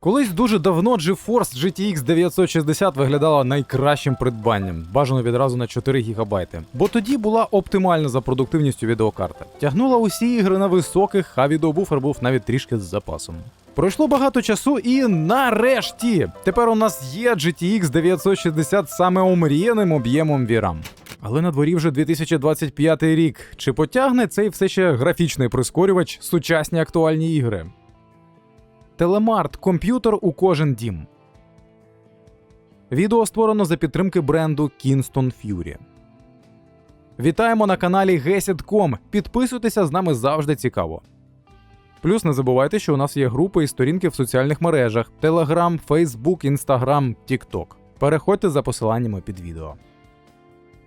Колись дуже давно GeForce GTX 960 виглядала найкращим придбанням, бажано відразу на 4 ГБ. Бо тоді була оптимальна за продуктивністю відеокарта. Тягнула усі ігри на високих, а відеобуфер був навіть трішки з запасом. Пройшло багато часу, і нарешті тепер у нас є GTX 960 саме омріяним об'ємом VRAM. Але на дворі вже 2025 рік. Чи потягне цей все ще графічний прискорювач сучасні актуальні ігри? Телемарт комп'ютер у кожен дім. Відео створено за підтримки бренду Kingston Fury. Вітаємо на каналі Gesit.com. Підписуйтеся з нами завжди цікаво. Плюс не забувайте, що у нас є групи і сторінки в соціальних мережах: Telegram, Facebook, Instagram, TikTok. Переходьте за посиланнями під відео.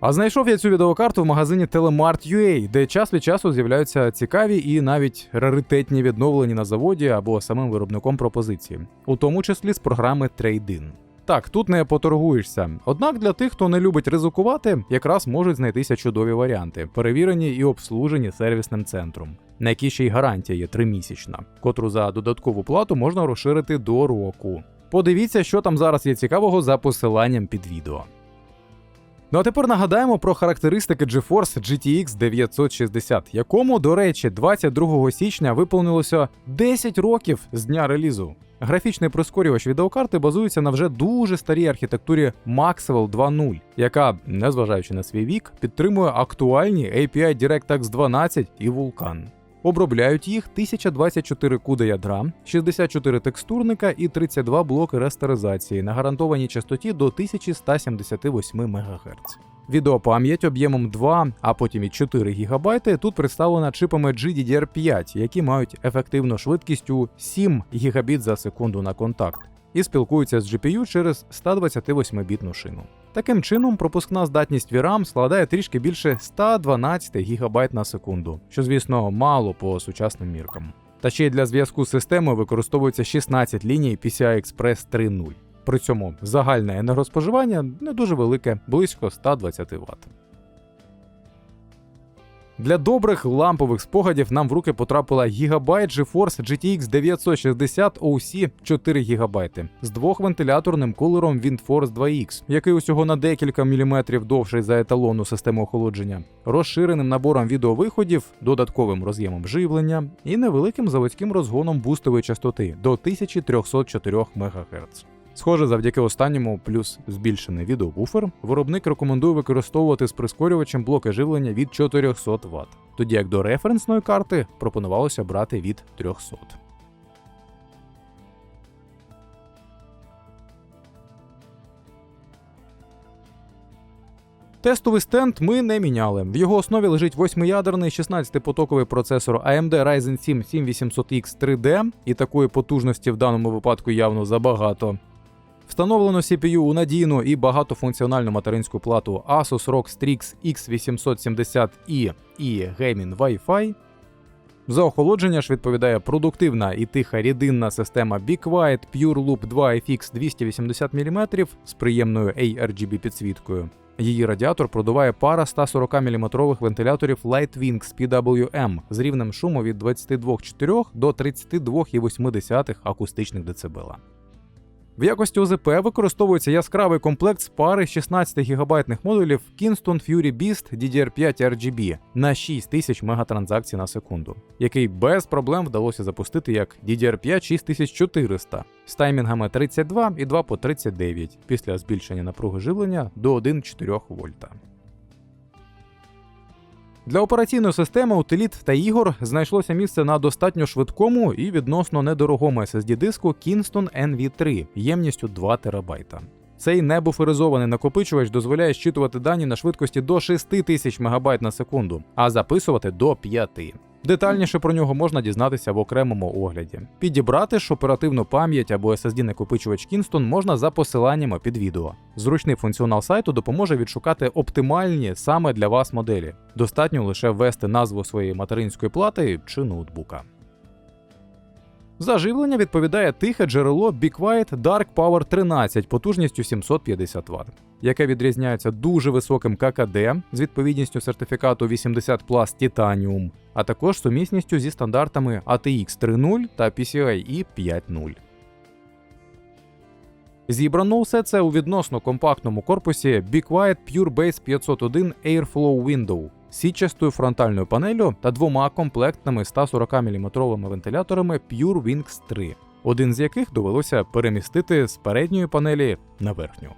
А знайшов я цю відеокарту в магазині Telemart.ua, де час від часу з'являються цікаві і навіть раритетні відновлені на заводі або самим виробником пропозиції, у тому числі з програми Trade-in. Так, тут не поторгуєшся. Однак для тих, хто не любить ризикувати, якраз можуть знайтися чудові варіанти, перевірені і обслужені сервісним центром, на які ще й гарантія є тримісячна, котру за додаткову плату можна розширити до року. Подивіться, що там зараз є цікавого за посиланням під відео. Ну а тепер нагадаємо про характеристики GeForce GTX 960, якому, до речі, 22 січня виповнилося 10 років з дня релізу. Графічний прискорювач відеокарти базується на вже дуже старій архітектурі Maxwell 2.0, яка, незважаючи на свій вік, підтримує актуальні API DirectX 12 і Vulkan. Обробляють їх 1024 куда ядра, 64 текстурника і 32 блоки рестеризації на гарантованій частоті до 1178 МГц. Відеопам'ять об'ємом 2, а потім і 4 ГБ тут представлена чипами GDDR5, які мають ефективну швидкість у 7 ГБ за секунду на контакт, і спілкуються з GPU через 128-бітну шину. Таким чином, пропускна здатність VRAM складає трішки більше 112 ГБ на секунду, що, звісно, мало по сучасним міркам. Та ще й для зв'язку з системою використовується 16 ліній PCI Express 3.0. При цьому загальне енергоспоживання не дуже велике, близько 120 Вт. Для добрих лампових спогадів нам в руки потрапила Gigabyte GeForce GTX 960 OC 4 ГБ з двохвентиляторним кулером WindForce 2X, який усього на декілька міліметрів довший за еталонну систему охолодження, розширеним набором відеовиходів, додатковим роз'ємом живлення і невеликим заводським розгоном бустової частоти до 1304 МГц. Схоже, завдяки останньому, плюс збільшений відеобуфер, виробник рекомендує використовувати з прискорювачем блоки живлення від 400 Вт, тоді як до референсної карти пропонувалося брати від 300. Тестовий стенд ми не міняли. В його основі лежить восьмиядерний 16-потоковий процесор AMD Ryzen 7 7800X 3D, і такої потужності в даному випадку явно забагато. Встановлено CPU у надійну і багатофункціональну материнську плату Asus ROG Strix X870i і Gaming Wi-Fi. За охолодження ж відповідає продуктивна і тиха рідинна система Be Quiet PureLoop 2 FX 280 мм з приємною ARGB підсвіткою. Її радіатор продуває пара 140 мм вентиляторів Lightwings PWM з рівнем шуму від 22,4 до 32,8 акустичних дБ. В якості ОЗП використовується яскравий комплект з пари 16 гігабайтних модулів Kingston Fury Beast DDR5 RGB на 6000 мегатранзакцій на секунду, який без проблем вдалося запустити як DDR5 6400 з таймінгами 32 і 2 по 39 після збільшення напруги живлення до 1,4 вольта. Для операційної системи утиліт та ігор знайшлося місце на достатньо швидкому і відносно недорогому SSD диску Kingston NV3 ємністю 2 ТБ. Цей небуферизований накопичувач дозволяє щитувати дані на швидкості до 6000 МБ на секунду, а записувати до 5. Детальніше про нього можна дізнатися в окремому огляді. Підібрати ж оперативну пам'ять або SSD накопичувач Kingston можна за посиланнями під відео. Зручний функціонал сайту допоможе відшукати оптимальні саме для вас моделі. Достатньо лише ввести назву своєї материнської плати чи ноутбука. За живлення відповідає тихе джерело Be Quiet Dark Power 13 потужністю 750 Вт, яке відрізняється дуже високим ККД з відповідністю сертифікату 80 Plus Titanium, а також сумісністю зі стандартами ATX 3.0 та PCIe 5.0. Зібрано все це у відносно компактному корпусі Be Pure Base 501 Airflow Window з сітчастою фронтальною панелью та двома комплектними 140 мм вентиляторами Pure Wings 3, один з яких довелося перемістити з передньої панелі на верхню.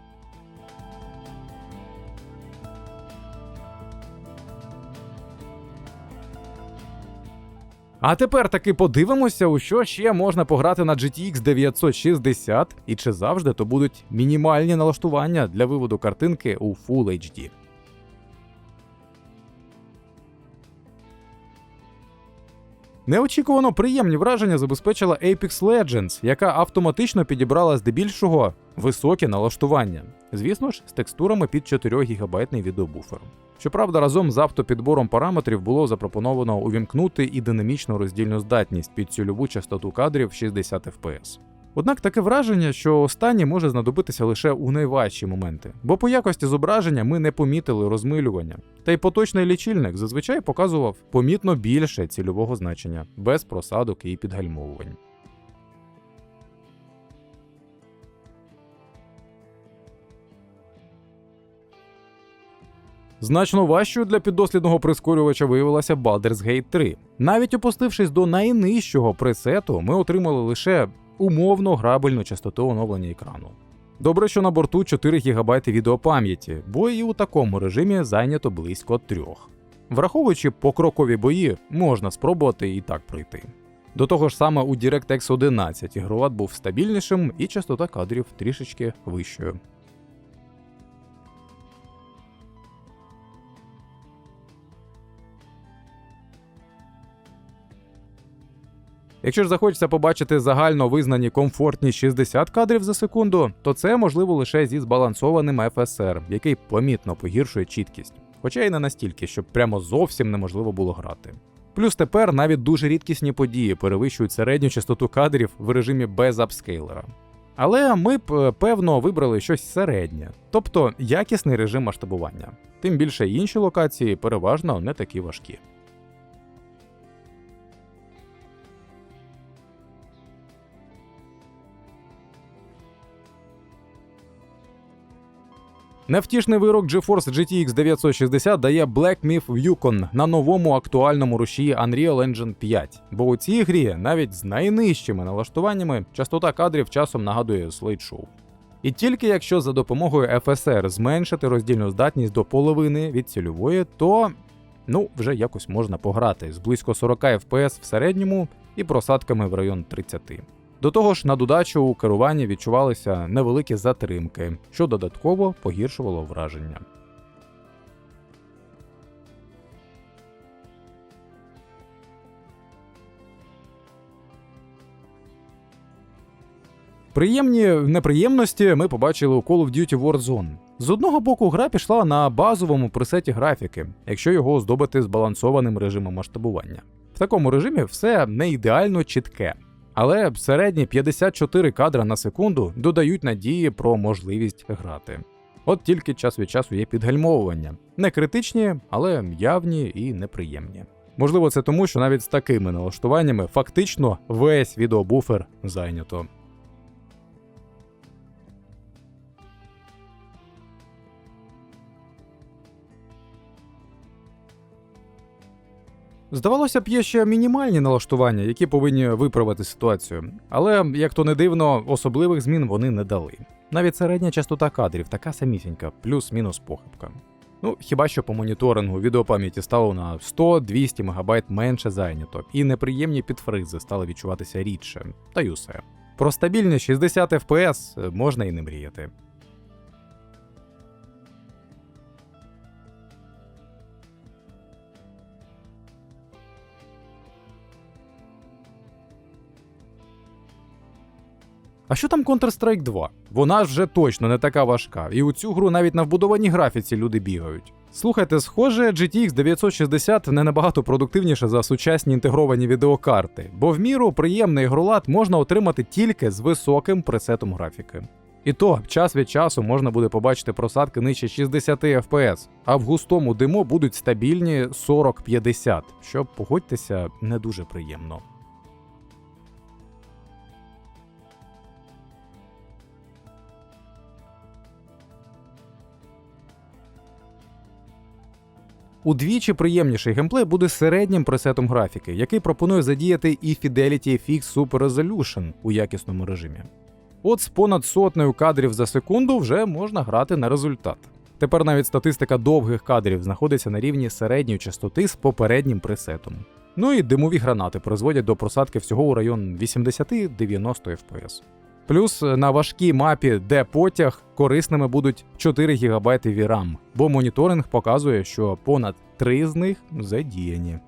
А тепер таки подивимося, у що ще можна пограти на GTX 960 і чи завжди то будуть мінімальні налаштування для виводу картинки у Full HD. Неочікувано приємні враження забезпечила Apex Legends, яка автоматично підібрала здебільшого високі налаштування. Звісно ж, з текстурами під 4 ГБ відеобуфер. Щоправда, разом з автопідбором параметрів було запропоновано увімкнути і динамічну роздільну здатність під цільову частоту кадрів 60 FPS. Однак таке враження, що останнє може знадобитися лише у найважчі моменти, бо по якості зображення ми не помітили розмилювання. Та й поточний лічильник зазвичай показував помітно більше цільового значення, без просадок і підгальмовувань. Значно важчою для піддослідного прискорювача виявилася Baldur's Gate 3. Навіть опустившись до найнижчого пресету, ми отримали лише умовно грабельну частоту оновлення екрану. Добре, що на борту 4 ГБ відеопам'яті, бо і у такому режимі зайнято близько трьох. Враховуючи покрокові бої, можна спробувати і так пройти. До того ж саме у DirectX 11 ігролад був стабільнішим і частота кадрів трішечки вищою. Якщо ж захочеться побачити загально визнані комфортні 60 кадрів за секунду, то це можливо лише зі збалансованим FSR, який помітно погіршує чіткість, хоча й не настільки, щоб прямо зовсім неможливо було грати. Плюс тепер навіть дуже рідкісні події перевищують середню частоту кадрів в режимі без апскейлера. Але ми б певно вибрали щось середнє, тобто якісний режим масштабування. Тим більше інші локації переважно не такі важкі. Невтішний вирок GeForce GTX 960 дає Black Myth Yukon на новому актуальному рушії Unreal Engine 5, бо у цій грі навіть з найнижчими налаштуваннями частота кадрів часом нагадує слайдшоу. І тільки якщо за допомогою FSR зменшити роздільну здатність до половини від цільової, то ну вже якось можна пограти з близько 40 FPS в середньому і просадками в район 30. До того ж, на додачу у керуванні відчувалися невеликі затримки, що додатково погіршувало враження. Приємні неприємності ми побачили у Call of Duty Warzone. З одного боку, гра пішла на базовому пресеті графіки, якщо його оздобити збалансованим режимом масштабування. В такому режимі все не ідеально чітке, але середні 54 кадра на секунду додають надії про можливість грати. От тільки час від часу є підгальмовування. Не критичні, але явні і неприємні. Можливо, це тому, що навіть з такими налаштуваннями фактично весь відеобуфер зайнято. Здавалося б, є ще мінімальні налаштування, які повинні виправити ситуацію. Але, як то не дивно, особливих змін вони не дали. Навіть середня частота кадрів така самісінька, плюс-мінус похибка. Ну, хіба що по моніторингу відеопам'яті стало на 100-200 МБ менше зайнято, і неприємні підфризи стали відчуватися рідше, та й усе. Про стабільні 60 FPS можна і не мріяти. А що там Counter-Strike 2? Вона ж вже точно не така важка, і у цю гру навіть на вбудованій графіці люди бігають. Слухайте, схоже, GTX 960 не набагато продуктивніше за сучасні інтегровані відеокарти, бо в міру приємний ігролад можна отримати тільки з високим пресетом графіки. І то час від часу можна буде побачити просадки нижче 60 FPS, а в густому димо будуть стабільні 40-50, що погодьтеся не дуже приємно. Удвічі приємніший геймплей буде середнім пресетом графіки, який пропонує задіяти і Fidelity FX Super Resolution у якісному режимі. От з понад сотнею кадрів за секунду вже можна грати на результат. Тепер навіть статистика довгих кадрів знаходиться на рівні середньої частоти з попереднім пресетом. Ну і димові гранати призводять до просадки всього у район 80-90 FPS. Плюс на важкій мапі, де потяг, корисними будуть 4 ГБ VRAM, бо моніторинг показує, що понад 3 з них задіяні.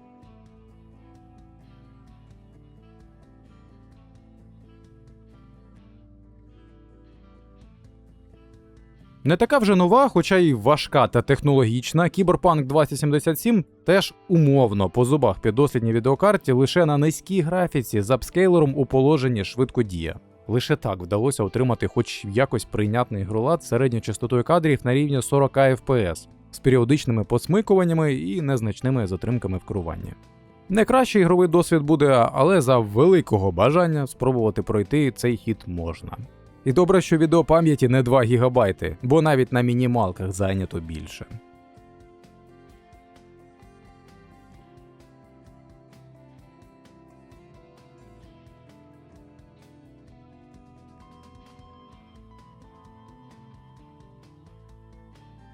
Не така вже нова, хоча й важка та технологічна, Cyberpunk 2077 теж умовно по зубах піддослідній відеокарті лише на низькій графіці з апскейлером у положенні швидкодія. Лише так вдалося отримати хоч якось прийнятний ігролад з середньою частотою кадрів на рівні 40 FPS з періодичними посмикуваннями і незначними затримками в керуванні. Не кращий ігровий досвід буде, але за великого бажання спробувати пройти цей хід можна. І добре, що відеопам'яті не 2 ГБ, бо навіть на мінімалках зайнято більше.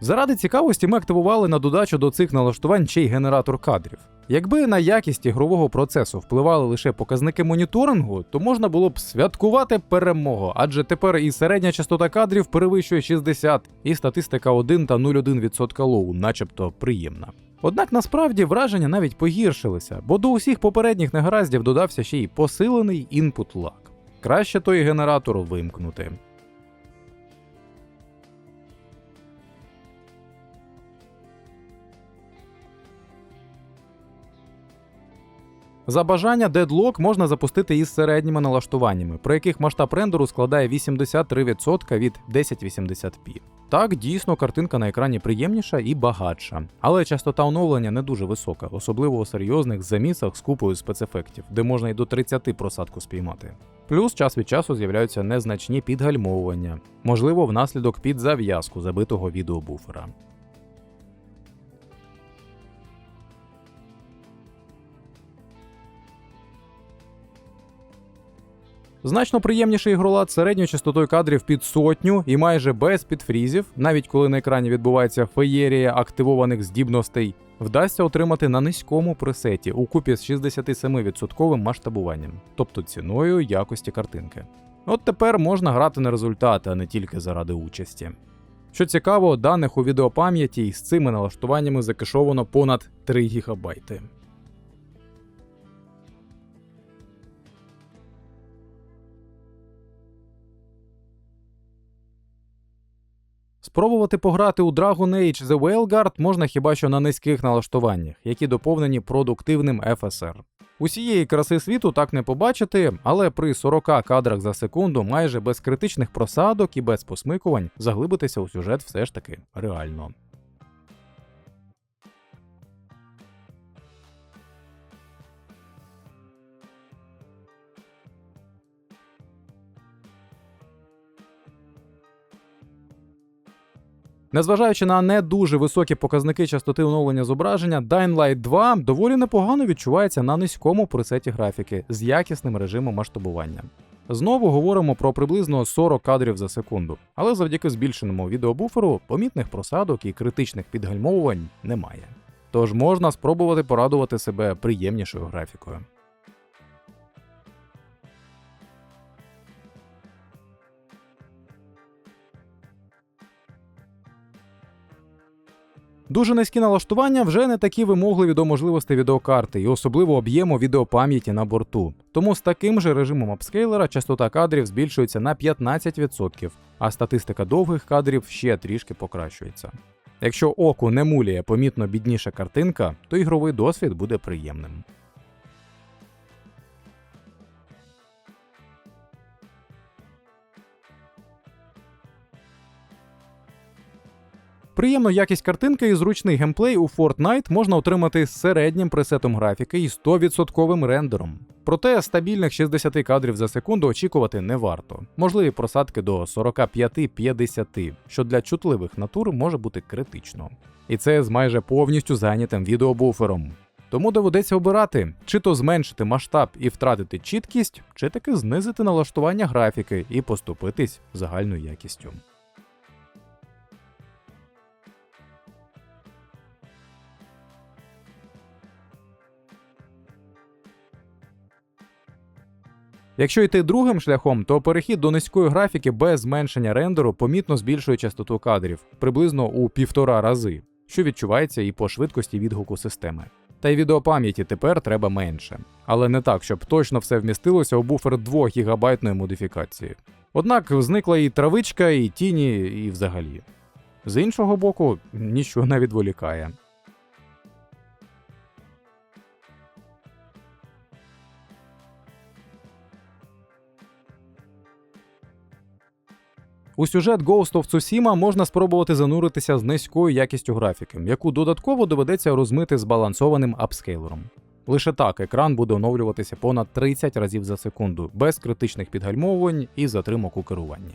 Заради цікавості ми активували на додачу до цих налаштувань ще й генератор кадрів. Якби на якість ігрового процесу впливали лише показники моніторингу, то можна було б святкувати перемогу, адже тепер і середня частота кадрів перевищує 60, і статистика 1 та 0,1% лоу, начебто приємна. Однак насправді враження навіть погіршилися, бо до усіх попередніх негараздів додався ще й посилений інпут лаг. Краще той генератор вимкнути. За бажання Deadlock можна запустити із середніми налаштуваннями, при яких масштаб рендеру складає 83% від 1080p. Так, дійсно, картинка на екрані приємніша і багатша, але частота оновлення не дуже висока, особливо у серйозних замісах з купою спецефектів, де можна й до 30 просадку спіймати. Плюс час від часу з'являються незначні підгальмовування, можливо, внаслідок підзав'язку забитого відеобуфера. Значно приємніший ігролад з середньою частотою кадрів під сотню і майже без підфрізів, навіть коли на екрані відбувається феєрія активованих здібностей, вдасться отримати на низькому пресеті у купі з 67% масштабуванням, тобто ціною якості картинки. От тепер можна грати на результати, а не тільки заради участі. Що цікаво, даних у відеопам'яті із цими налаштуваннями закешовано понад 3 ГБ. Спробувати пограти у Dragon Age The Whaleguard можна хіба що на низьких налаштуваннях, які доповнені продуктивним FSR. Усієї краси світу так не побачити, але при 40 кадрах за секунду, майже без критичних просадок і без посмикувань, заглибитися у сюжет все ж таки реально. Незважаючи на не дуже високі показники частоти оновлення зображення, Dying Light 2 доволі непогано відчувається на низькому пресеті графіки з якісним режимом масштабування. Знову говоримо про приблизно 40 кадрів за секунду, але завдяки збільшеному відеобуферу помітних просадок і критичних підгальмовувань немає. Тож можна спробувати порадувати себе приємнішою графікою. Дуже низькі налаштування вже не такі вимогливі до можливостей відеокарти і особливо об'єму відеопам'яті на борту. Тому з таким же режимом апскейлера частота кадрів збільшується на 15%, а статистика довгих кадрів ще трішки покращується. Якщо оку не муліє помітно бідніша картинка, то ігровий досвід буде приємним. Приємну якість картинки і зручний геймплей у Fortnite можна отримати з середнім пресетом графіки і 100% рендером. Проте стабільних 60 кадрів за секунду очікувати не варто. Можливі просадки до 45-50, що для чутливих натур може бути критично. І це з майже повністю зайнятим відеобуфером. Тому доведеться обирати, чи то зменшити масштаб і втратити чіткість, чи таки знизити налаштування графіки і поступитись загальною якістю. Якщо йти другим шляхом, то перехід до низької графіки без зменшення рендеру помітно збільшує частоту кадрів приблизно у півтора рази, що відчувається і по швидкості відгуку системи. Та й відеопам'яті тепер треба менше, але не так, щоб точно все вмістилося у буфер 2 гігабайтної модифікації. Однак зникла і травичка, і тіні, і взагалі. З іншого боку, нічого не відволікає. У сюжет Ghost of Tsushima можна спробувати зануритися з низькою якістю графіки, яку додатково доведеться розмити збалансованим апскейлером. Лише так екран буде оновлюватися понад 30 разів за секунду, без критичних підгальмовувань і затримок у керуванні.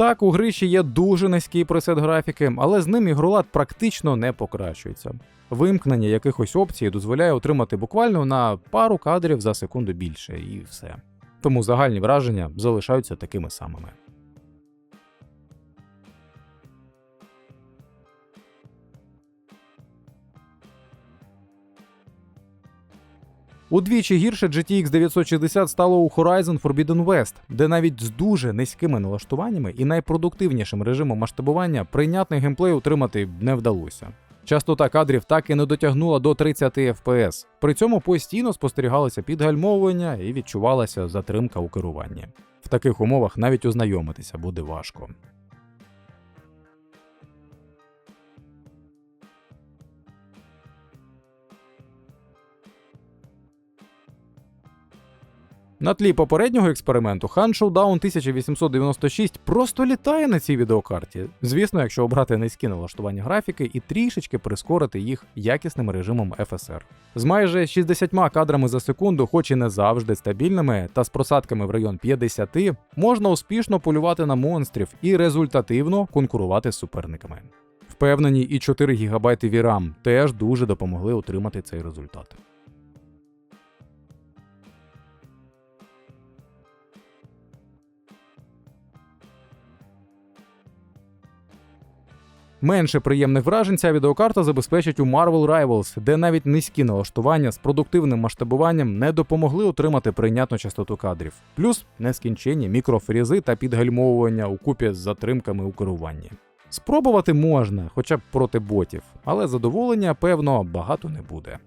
Так, у гри ще є дуже низький пресет графіки, але з ним ігролад практично не покращується. Вимкнення якихось опцій дозволяє отримати буквально на пару кадрів за секунду більше, і все. Тому загальні враження залишаються такими самими. Удвічі гірше GTX 960 стало у Horizon Forbidden West, де навіть з дуже низькими налаштуваннями і найпродуктивнішим режимом масштабування прийнятний геймплей утримати не вдалося. Частота кадрів так і не дотягнула до 30 FPS. При цьому постійно спостерігалося підгальмовування і відчувалася затримка у керуванні. В таких умовах навіть ознайомитися буде важко. На тлі попереднього експерименту Han Showdown 1896 просто літає на цій відеокарті. Звісно, якщо обрати низькі налаштування графіки і трішечки прискорити їх якісним режимом FSR. З майже 60 кадрами за секунду, хоч і не завжди стабільними, та з просадками в район 50, можна успішно полювати на монстрів і результативно конкурувати з суперниками. Впевнені, і 4 ГБ VRAM теж дуже допомогли отримати цей результат. Менше приємних вражень ця відеокарта забезпечить у Marvel Rivals, де навіть низькі налаштування з продуктивним масштабуванням не допомогли отримати прийнятну частоту кадрів, плюс нескінченні мікрофрізи та підгальмовування у купі з затримками у керуванні. Спробувати можна, хоча б проти ботів, але задоволення, певно, багато не буде.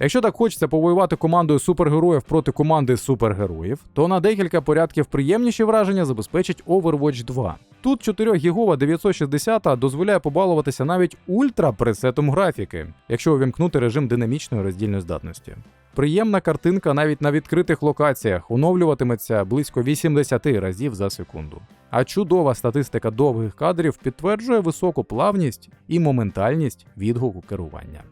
Якщо так хочеться повоювати командою супергероїв проти команди супергероїв, то на декілька порядків приємніші враження забезпечить Overwatch 2. Тут 4 гігова 960 дозволяє побалуватися навіть ультрапресетом графіки, якщо увімкнути режим динамічної роздільної здатності. Приємна картинка навіть на відкритих локаціях оновлюватиметься близько 80 разів за секунду. А чудова статистика довгих кадрів підтверджує високу плавність і моментальність відгуку керування.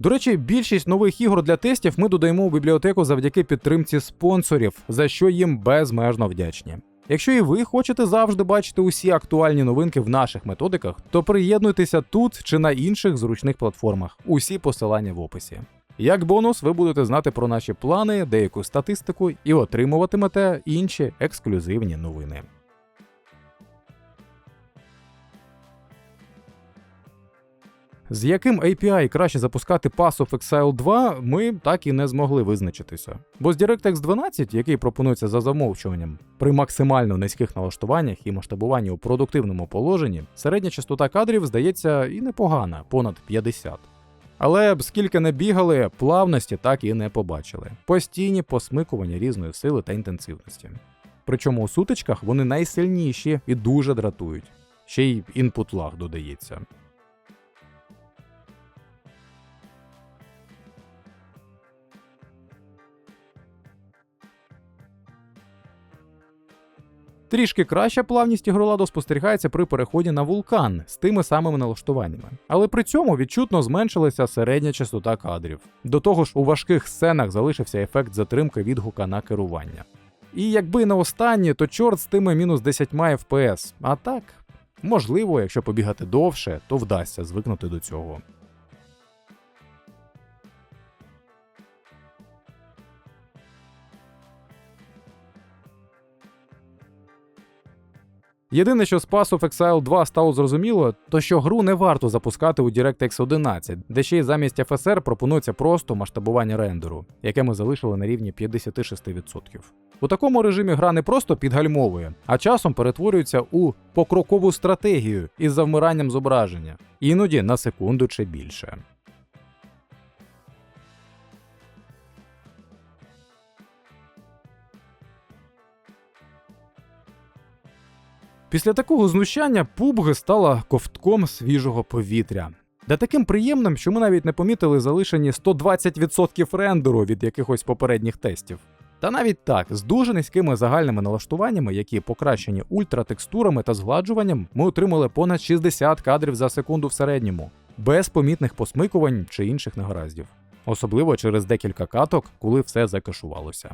До речі, більшість нових ігор для тестів ми додаємо у бібліотеку завдяки підтримці спонсорів, за що їм безмежно вдячні. Якщо і ви хочете завжди бачити усі актуальні новинки в наших методиках, то приєднуйтеся тут чи на інших зручних платформах. Усі посилання в описі. Як бонус, ви будете знати про наші плани, деяку статистику і отримуватимете інші ексклюзивні новини. З яким API краще запускати Pass of Exile 2, ми так і не змогли визначитися. Бо з DirectX 12, який пропонується за замовчуванням, при максимально низьких налаштуваннях і масштабуванні у продуктивному положенні, середня частота кадрів здається і непогана, понад 50. Але скільки не бігали, плавності так і не побачили. Постійні посмикування різної сили та інтенсивності. Причому у сутичках вони найсильніші і дуже дратують. Ще й інпут лаг додається. Трішки краща плавність ігроладу спостерігається при переході на вулкан з тими самими налаштуваннями, але при цьому відчутно зменшилася середня частота кадрів. До того ж, у важких сценах залишився ефект затримки відгука на керування. І якби не останні, то чорт з тими мінус 10 FPS. А так, можливо, якщо побігати довше, то вдасться звикнути до цього. Єдине, що з Pass of Exile 2 стало зрозуміло, то що гру не варто запускати у DirectX 11, де ще й замість FSR пропонується просто масштабування рендеру, яке ми залишили на рівні 56%. У такому режимі гра не просто підгальмовує, а часом перетворюється у покрокову стратегію із завмиранням зображення, іноді на секунду чи більше. Після такого знущання PUBG стала ковтком свіжого повітря. Де таким приємним, що ми навіть не помітили залишені 120% рендеру від якихось попередніх тестів. Та навіть так, з дуже низькими загальними налаштуваннями, які покращені ультратекстурами та згладжуванням, ми отримали понад 60 кадрів за секунду в середньому, без помітних посмикувань чи інших негараздів. Особливо через декілька каток, коли все закашувалося.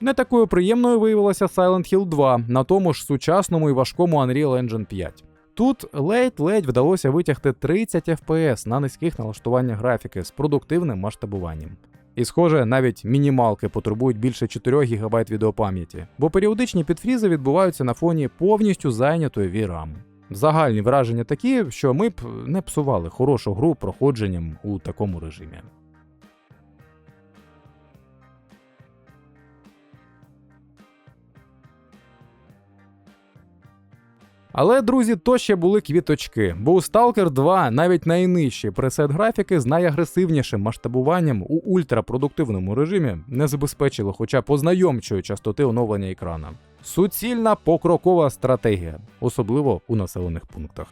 Не такою приємною виявилася Silent Hill 2 на тому ж сучасному і важкому Unreal Engine 5. Тут ледь-ледь вдалося витягти 30 FPS на низьких налаштуваннях графіки з продуктивним масштабуванням. І, схоже, навіть мінімалки потребують більше 4 ГБ відеопам'яті, бо періодичні підфрізи відбуваються на фоні повністю зайнятої VRAM. Загальні враження такі, що ми б не псували хорошу гру проходженням у такому режимі. Але, друзі, то ще були квіточки, бо у Stalker 2 навіть найнижчі пресет графіки з найагресивнішим масштабуванням у ультрапродуктивному режимі не забезпечило хоча б ознайомчої частоти оновлення екрана. Суцільна покрокова стратегія, особливо у населених пунктах.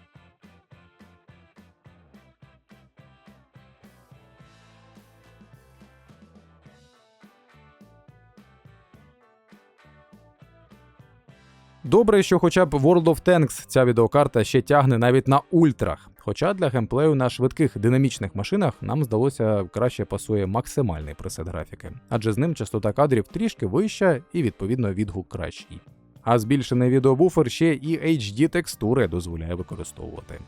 Добре, що хоча б World of Tanks ця відеокарта ще тягне навіть на ультрах. Хоча для геймплею на швидких динамічних машинах нам здалося краще пасує максимальний пресет графіки, адже з ним частота кадрів трішки вища і відповідно відгук кращий. А збільшений відеобуфер ще і HD текстури дозволяє використовувати.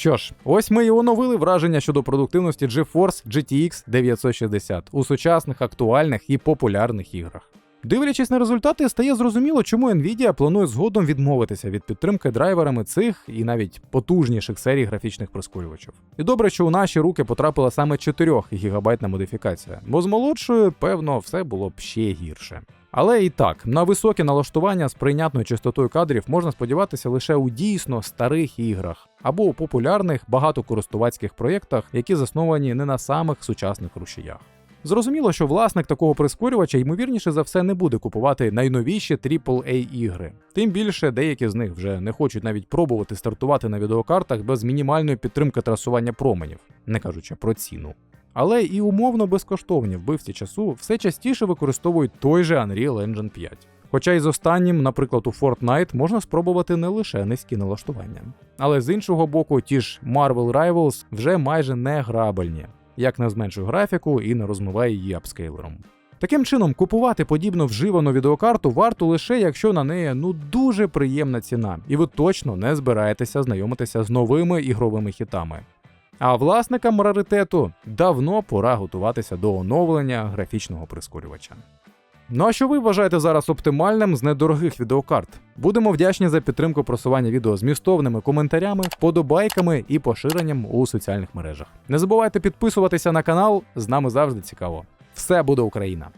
Що ж, ось ми і оновили враження щодо продуктивності GeForce GTX 960 у сучасних, актуальних і популярних іграх. Дивлячись на результати, стає зрозуміло, чому Nvidia планує згодом відмовитися від підтримки драйверами цих і навіть потужніших серій графічних прискорювачів. І добре, що у наші руки потрапила саме 4 гігабайтна модифікація, бо з молодшою, певно, все було б ще гірше. Але і так, на високе налаштування з прийнятною частотою кадрів можна сподіватися лише у дійсно старих іграх або у популярних багатокористувацьких проєктах, які засновані не на самих сучасних рушіях. Зрозуміло, що власник такого прискорювача ймовірніше за все не буде купувати найновіші aaa ігри. Тим більше деякі з них вже не хочуть навіть пробувати стартувати на відеокартах без мінімальної підтримки трасування променів, не кажучи про ціну. Але і умовно безкоштовні вбивці часу все частіше використовують той же Unreal Engine 5. Хоча й з останнім, наприклад, у Fortnite можна спробувати не лише низькі налаштування. Але з іншого боку, ті ж Marvel Rivals вже майже не грабельні, як не зменшує графіку і не розмиває її апскейлером. Таким чином, купувати подібну вживану відеокарту варто лише якщо на неї ну дуже приємна ціна, і ви точно не збираєтеся знайомитися з новими ігровими хітами. А власникам раритету давно пора готуватися до оновлення графічного прискорювача. Ну а що ви вважаєте зараз оптимальним з недорогих відеокарт? Будемо вдячні за підтримку просування відео змістовними коментарями, вподобайками і поширенням у соціальних мережах. Не забувайте підписуватися на канал, з нами завжди цікаво. Все буде Україна!